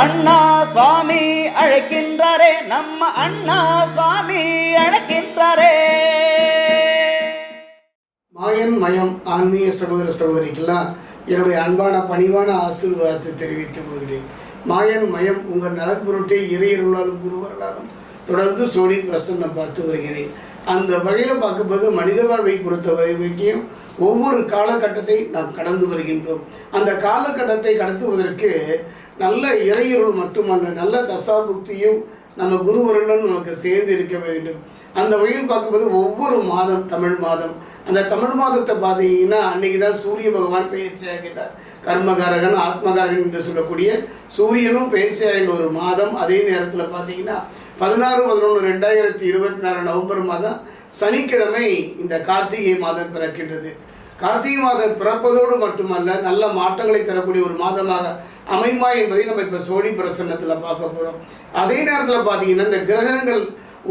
அண்ணா சுவாமி அழைக்கின்றாரே நம்ம அண்ணா சுவாமி அழைக்கின்றாரே. மாயன் மயம் ஆன்மீக சகோதர சகோதரிக்கெல்லாம் என்னுடைய அன்பான பணிவான ஆசீர்வாதத்தை தெரிவித்துக் கொள்கிறேன். மாயன் மயம் உங்கள் நலன் பொருட்டே இறையருளாலும் குருவர்களாலும் தொடர்ந்து சோடி பிரசன்னம் பார்த்து வருகிறேன். அந்த வகையில் பார்க்கும்போது மனித வாழ்வை பொறுத்த வரைக்கும் ஒவ்வொரு காலகட்டத்தை நாம் கடந்து வருகின்றோம். அந்த காலகட்டத்தை கடத்துவதற்கு நல்ல இறையருள் மட்டுமல்ல நல்ல தசாபுக்தியும் நம்ம குருவர்களும் நமக்கு சேர்ந்து இருக்க வேண்டும். அந்த வகையில் பார்க்கும்போது ஒவ்வொரு மாதம் தமிழ் மாதம். அந்த தமிழ் மாதத்தை பார்த்தீங்கன்னா அன்னைக்கு தான் சூரிய பகவான் பயிற்சியாக கேட்டார். கர்மகாரகன் ஆத்மகாரகன் என்று சொல்லக்கூடிய சூரியனும் பயிற்சியாகின்ற ஒரு மாதம் அதே நேரத்தில் பார்த்தீங்கன்னா பதினாறு பதினொன்று ரெண்டாயிரத்தி இருபத்தி நாலு நவம்பர் மாதம் சனிக்கிழமை இந்த கார்த்திகை மாதம் பிறக்கின்றது. கார்த்திகை மாதம் பிறப்பதோடு மட்டுமல்ல நல்ல மாற்றங்களை தரக்கூடிய ஒரு மாதமாக அமைமா என்பதை நம்ம இப்போ சோழி பிரசன்னத்தில் பார்க்க போகிறோம் அதே நேரத்தில் பார்த்தீங்கன்னா இந்த கிரகங்கள்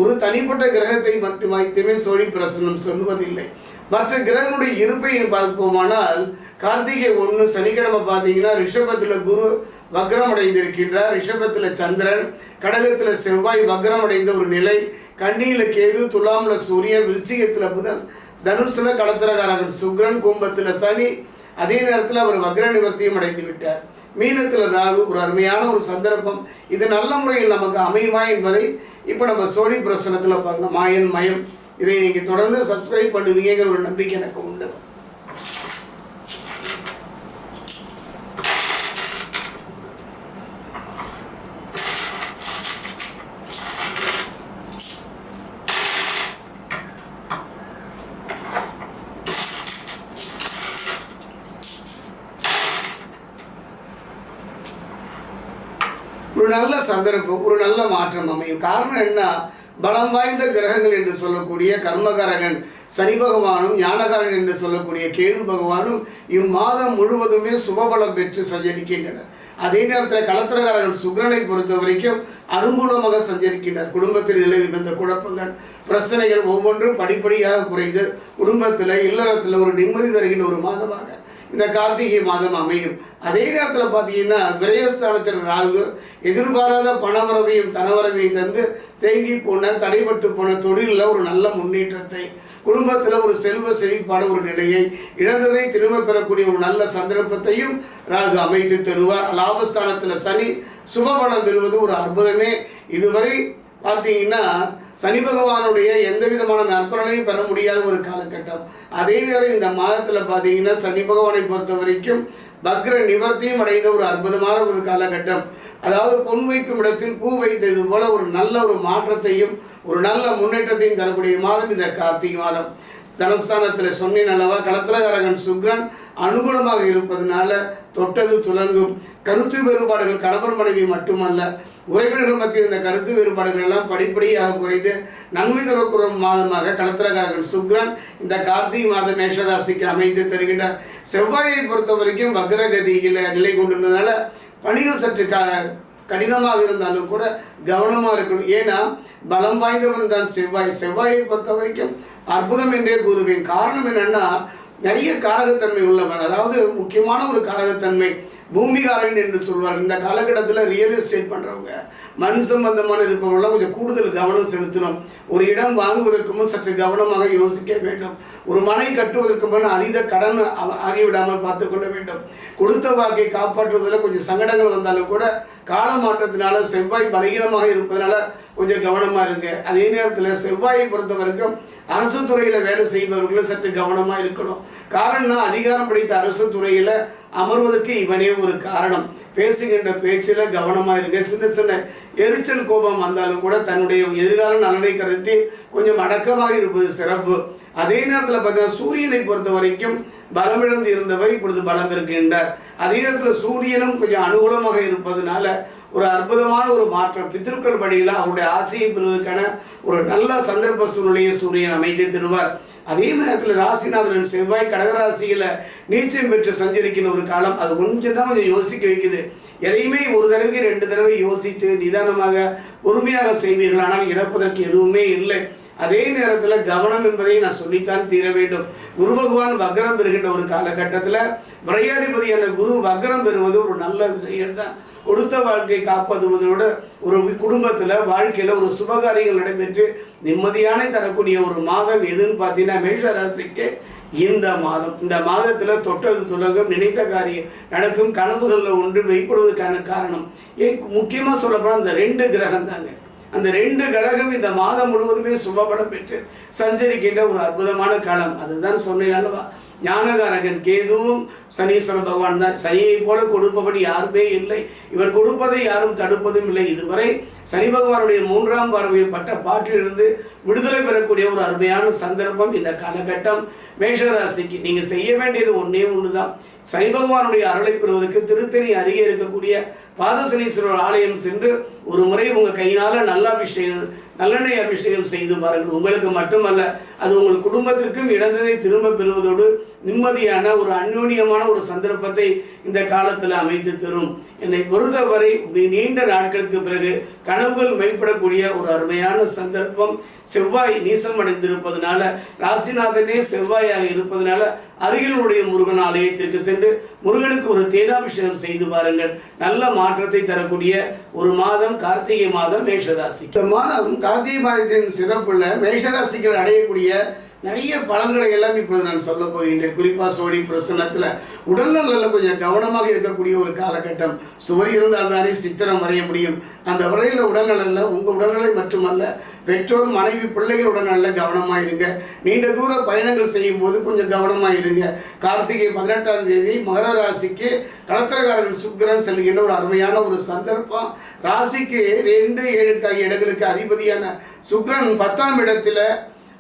ஒரு தனிப்பட்ட கிரகத்தை மட்டும் மட்டுமே சோழி பிரசன்னம் சொல்லுவதில்லை. மற்ற கிரகங்களுடைய இருப்பை பார்ப்போமானால் கார்த்திகை ஒன்று சனிக்கிழமை பார்த்தீங்கன்னா ரிஷபத்தில் குரு வக்ரம் அடைந்திருக்கின்றார். ரிஷபத்தில் சந்திரன் கடகத்தில் செவ்வாய் வக்ரம் அடைந்த ஒரு நிலை கண்ணியில் கேது துலாமில் சூரியன் விருச்சிகத்தில் புதன் தனுசுல களத்திரகாரகன் சுக்ரன் கும்பத்தில் சனி. அதே நேரத்தில் அவர் வக்ர நிவர்த்தியும் அடைந்து விட்டார். மீனத்தில் ராகு ஒரு அருமையான ஒரு சந்தர்ப்பம். இது நல்ல முறையில் நமக்கு அமையுமா என்பதை இப்போ நம்ம சோழி பிரசனத்தில் பார்க்கணும். மாயன் மயம் இதை நீங்கள் தொடர்ந்து சப்ஸ்கிரைப் பண்ணுவீங்கிற ஒரு நம்பிக்கை எனக்கு உண்டு. ஒரு நல்ல சந்தர்ப்பம் ஒரு நல்ல மாற்றம் அமையும். காரணம் என்ன? பலம் வாய்ந்த கிரகங்கள் என்று சொல்லக்கூடிய கர்மகரகன் சனி பகவானும் ஞானகாரன் என்று சொல்லக்கூடிய கேது பகவானும் இம்மாதம் முழுவதுமே சுபபலம் பெற்று சஞ்சரிக்கின்றனர். அதே நேரத்தில் களத்திரகாரகன் சுக்கிரனை பொறுத்த வரைக்கும் அனுகூலமாக சஞ்சரிக்கின்றனர் குடும்பத்தில் நிலவி வந்த குழப்பங்கள் பிரச்சனைகள் ஒவ்வொன்றும் படிப்படியாக குறைந்து குடும்பத்தில் இல்லறத்தில் ஒரு நிம்மதி தருகின்ற ஒரு மாதமாக இந்த கார்த்திகை மாதம் அமையும். அதே நேரத்தில் பார்த்தீங்கன்னா விரயஸ்தானத்தில் ராகு எதிர்பாராத பணவரவையும் தனவரவையும் தந்து தேங்கி போன தடைபட்டு போன தொழிலில் ஒரு நல்ல முன்னேற்றத்தை குடும்பத்தில் ஒரு செல்வ செழிப்பான ஒரு நிலையை இழந்ததை திரும்ப பெறக்கூடிய ஒரு நல்ல சந்தர்ப்பத்தையும் ராகு அமைத்து தருவார். லாபஸ்தானத்தில் சனி சுபபலம் தருவது ஒரு அற்புதமே. இதுவரை பார்த்தீங்கன்னா சனி பகவானுடைய எந்த விதமான நற்பலனையும் பெற முடியாத ஒரு காலகட்டம். அதே நேரம் இந்த மாதத்தில் பார்த்தீங்கன்னா சனி பகவானை பொறுத்த வரைக்கும் பக்ர நிவர்த்தியும் அடைந்த ஒரு அற்புதமான ஒரு காலகட்டம். அதாவது பொன் வைக்கும் இடத்தில் பூ வைத்தது போல ஒரு நல்ல ஒரு மாற்றத்தையும் ஒரு நல்ல முன்னேற்றத்தையும் தரக்கூடிய மாதம் இந்த கார்த்திகை மாதம். தனஸ்தானத்தில் சொன்னேன் அல்லவா களத்திரகாரகன் சுக்ரன் அனுகூலமாக இருப்பதனால தொட்டது துலங்கும். கருத்து வேறுபாடுகள் கணவன் மனைவி மட்டுமல்ல உறவினர்கள் மத்தியில் இந்த கருத்து வேறுபாடுகள் எல்லாம் படிப்படியாக குறைந்து நன்மை தரக்கூடிய மாதமாக களத்திரகாரகன் சுக்ரன் இந்த கார்த்திகை மாதம் மேஷராசிக்கு அமைத்து தருகின்றார் செவ்வாயை பொறுத்த வரைக்கும் வக்ரகதியில் நிலை கொண்டிருந்ததுனால பணிகள் சற்று க கடினமாக இருந்தாலும் கூட கவனமாக இருக்கணும். ஏன்னா பலம் வாய்ந்தவன் தான் செவ்வாய். செவ்வாயை பொறுத்த வரைக்கும் அற்புதம் என்றே கூறுவேன். காரணம் என்னன்னா நிறைய காரகத்தன்மை உள்ளவன் அதாவது முக்கியமான ஒரு காரகத்தன்மை பூமிகாரன் என்று சொல்வார் இந்த காலகட்டத்தில் ரியல் எஸ்டேட் பண்ணுறவங்க மண் சம்பந்தமான இருப்பவங்களாம் கொஞ்சம் கூடுதல் கவனம் செலுத்தணும். ஒரு இடம் வாங்குவதற்கு முன் சற்று கவனமாக யோசிக்க வேண்டும். ஒரு மனை கட்டுவதற்கு முன் அதீத கடன் ஆகிவிடாமல் பார்த்து கொள்ள வேண்டும். கொடுத்த வாக்கை காப்பாற்றுவதில் கொஞ்சம் சங்கடங்கள் வந்தாலும் கூட கால மாற்றத்தினால செவ்வாய் பலகீனமாக இருப்பதனால கொஞ்சம் கவனமாக இருங்க. அதே நேரத்தில் செவ்வாயை பொறுத்த வரைக்கும் அரசு துறையில் வேலை செய்பவர்களும் சற்று கவனமாக இருக்கணும். காரணம்னா அதிகாரம் படைத்த அரசு துறையில் அமர்வதற்கு இவனே ஒரு காரணம். பேசுகின்ற பேச்சில் கவனமாக இருங்க. சின்ன சின்ன எரிச்சல் கோபம் வந்தாலும் கூட தன்னுடைய எதிர்கால நலனை கருத்தி கொஞ்சம் அடக்கமாக இருப்பது சிறப்பு. அதே நேரத்தில் பார்த்தீங்கன்னா சூரியனை பொறுத்த வரைக்கும் பலமிழந்து இருந்தவர் இப்பொழுது பலம் இருக்கின்றார் அதே நேரத்தில் சூரியனும் கொஞ்சம் அனுகூலமாக இருப்பதனால ஒரு அற்புதமான ஒரு மாற்றம். பித்திருக்கள் வழியில் அவருடைய ஆசையை பெறுவதற்கான ஒரு நல்ல சந்தர்ப்ப சூழ்நிலையை சூரியன் அமைத்து தருவார். அதே நேரத்தில் ராசிநாதன் செவ்வாய் கடகராசியில் நீச்சம் பெற்று சஞ்சரிக்கின்ற ஒரு காலம். அது கொஞ்சம் தான் கொஞ்சம் யோசிக்க வைக்குது. எதையுமே ஒரு தடவை ரெண்டு தடவை யோசித்து நிதானமாக பொறுமையாக செய்வீர்கள். ஆனால் இழப்பதற்கு எதுவுமே இல்லை. அதே நேரத்தில் கவனம் என்பதை நான் சொல்லித்தான் தீர வேண்டும். குரு பகவான் வக்ரம் பெறுகின்ற ஒரு காலகட்டத்தில் விரையாதிபதியான குரு வக்ரம் பெறுவது ஒரு நல்ல செயல் தான் கொடுத்த வாழ்க்கை காப்பதுவதோட ஒரு குடும்பத்தில் வாழ்க்கையில் ஒரு சுபகாரியங்கள் நடைபெற்று நிம்மதியான தரக்கூடிய ஒரு மாதம் எதுன்னு பார்த்தீங்கன்னா மேஷ ராசிக்கு இந்த மாதம். இந்த மாதத்தில் தொட்டது துலகம் நினைத்த காரியம் நடக்கும் கனவுகளில் ஒன்று வெளிப்படுவதற்கான காரணம். ஏன் முக்கியமாக சொல்லப்போனால் அந்த ரெண்டு கிரகம் தாங்க. அந்த ரெண்டு கிரகம் இந்த மாதம் முழுவதுமே சுபபலம் பெற்று சஞ்சரிக்கின்ற ஒரு அற்புதமான காலம். அதுதான் சொன்னேன் அல்லவா? ஞானகாரகன் கேதுவும் சனீஸ்வரன் பகவான் தான். சனியை போல கொடுப்பபடி யாருமே இல்லை. இவன் கொடுப்பதை யாரும் தடுப்பதும் இல்லை. இதுவரை சனி பகவானுடைய மூன்றாம் பார்வையில் பட்ட பாட்டிலிருந்து விடுதலை பெறக்கூடிய ஒரு அருமையான சந்தர்ப்பம் இந்த காலகட்டம். மேஷராசிக்கு நீங்கள் செய்ய வேண்டியது ஒன்றே ஒன்று தான் சனி பகவானுடைய அருளை பெறுவதற்கு திருத்தணி அருகே இருக்கக்கூடிய பாதசனீஸ்வரர் ஆலயம் சென்று ஒரு முறை உங்கள் கையினால் நல்ல அபிஷேகம் நல்லெண்ணெய் அபிஷேகம் செய்து பாருங்கள். உங்களுக்கு மட்டுமல்ல அது உங்கள் குடும்பத்திற்கும் இழந்ததை திரும்ப பெறுவதோடு நிம்மதியான ஒரு அந்யோன்யமான ஒரு சந்தர்ப்பத்தை இந்த காலத்தில் அமைத்து தரும். என்னை பொறுத்தவரை நீண்ட நாட்களுக்கு பிறகு கனவுகள் மெய்ப்படக்கூடிய ஒரு அருமையான சந்தர்ப்பம் செவ்வாய் நீசம் அடைந்திருப்பதனால ராசிநாதனே செவ்வாயாக இருப்பதனால அருகிலுடைய முருகன் ஆலயத்திற்கு சென்று முருகனுக்கு ஒரு தேனாபிஷேகம் செய்து பாருங்கள். நல்ல மாற்றத்தை தரக்கூடிய ஒரு மாதம் கார்த்திகை மாதம் மேஷராசி. இந்த மாதம் கார்த்திகை மாதத்தின் சிறப்புள்ள மேஷராசிகள் அடையக்கூடிய நிறைய பலன்களை எல்லாம் இப்பொழுது நான் சொல்ல போகின்றேன். குறிப்பாக சோழி பிரசன்னத்தில் உடல்நலில் கொஞ்சம் கவனமாக இருக்கக்கூடிய ஒரு காலகட்டம். சுவர் இருந்தால் தானே சித்திரம் வரைய முடியும். அந்த வரையில் உடல்நலில் உங்கள் உடல்நிலை மட்டுமல்ல பெற்றோர் மனைவி பிள்ளைகள் உடல்நலில் கவனமாக இருங்க. நீண்ட தூர பயணங்கள் செய்யும் போது கொஞ்சம் கவனமாக இருங்க. கார்த்திகை பதினெட்டாம் தேதி மகர ராசிக்கு கடத்திரக்காரன் சுக்கரன் செல்கின்ற ஒரு அருமையான ஒரு சந்தர்ப்பம். ராசிக்கு ரெண்டு ஏழு இடங்களுக்கு அதிபதியான சுக்கரன் பத்தாம் இடத்துல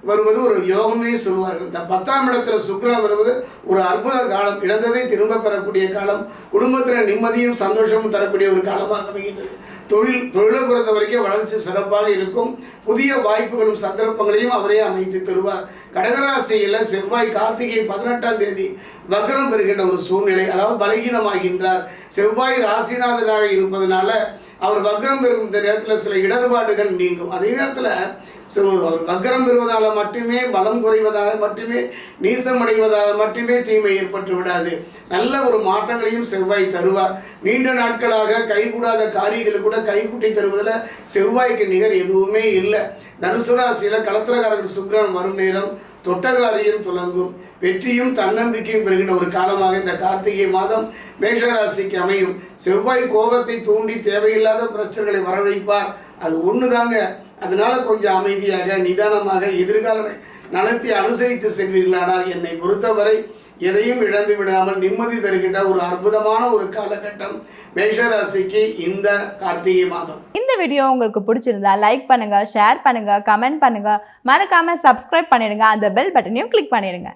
வருவது ஒரு யோகமே சொல்வார்கள் இந்த பத்தாம் இடத்துல சுக்கிரன் வருவது ஒரு அற்புத காலம். இழந்ததை திரும்ப பெறக்கூடிய காலம். குடும்பத்தில் நிம்மதியும் சந்தோஷமும் தரக்கூடிய ஒரு காலமாக அமைகின்றது. தொழில் தொழிலை பொறுத்த வரைக்கும் வளர்ச்சி சிறப்பாக இருக்கும். புதிய வாய்ப்புகளும் சந்தர்ப்பங்களையும் அவரே அமைத்து தருவார். கடகராசியில் செவ்வாய் கார்த்திகை பதினெட்டாம் தேதி வக்ரம் பெறுகின்ற ஒரு சூழ்நிலை அதாவது பலகீனமாகின்றார். செவ்வாய் ராசிநாதனாக இருப்பதனால அவர் வக்ரம் பெறும் நேரத்தில் சில இடர்பாடுகள் நீங்கும். அதே நேரத்தில் சில அவர் வக்ரம் பெறுவதால் மட்டுமே பலம் குறைவதால் மட்டுமே நீசமடைவதால் மட்டுமே தீமை ஏற்பட்டு விடாது. நல்ல ஒரு மாற்றங்களையும் செவ்வாய் தருவார். நீண்ட நாட்களாக கைகூடாத காரியங்களை கூட கைகூட்டி தருவதில் செவ்வாய்க்கு நிகர் எதுவுமே இல்லை. தனுசு ராசியில் களத்திரக்காரர்கள் சுக்கிரன் வரும் நேரம் தொட்டகாரியம் துலங்கும். வெற்றியும் தன்னம்பிக்கையும் பெறுகின்ற ஒரு காலமாக இந்த கார்த்திகை மாதம் மேஷராசிக்கு அமையும். செவ்வாய் கோபத்தை தூண்டி தேவையில்லாத பிரச்சனைகளை வரவழைப்பார். அது ஒன்று தாங்க அதனால கொஞ்சம் அமைதியாக நிதானமாக எதிர்கால நலத்தை அனுசரித்து செல்வீர்களானால் என்னை பொறுத்தவரை எதையும் இழந்து விடாமல் நிம்மதி தருகின்ற ஒரு அற்புதமான ஒரு காலகட்டம் மேஷராசிக்கு இந்த கார்த்திகை மாதம். இந்த வீடியோ உங்களுக்கு பிடிச்சிருந்தா லைக் பண்ணுங்க ஷேர் பண்ணுங்க கமெண்ட் பண்ணுங்க. மறக்காம சப்ஸ்கிரைப் பண்ணிடுங்க. அந்த பெல் பட்டனையும் கிளிக் பண்ணிடுங்க.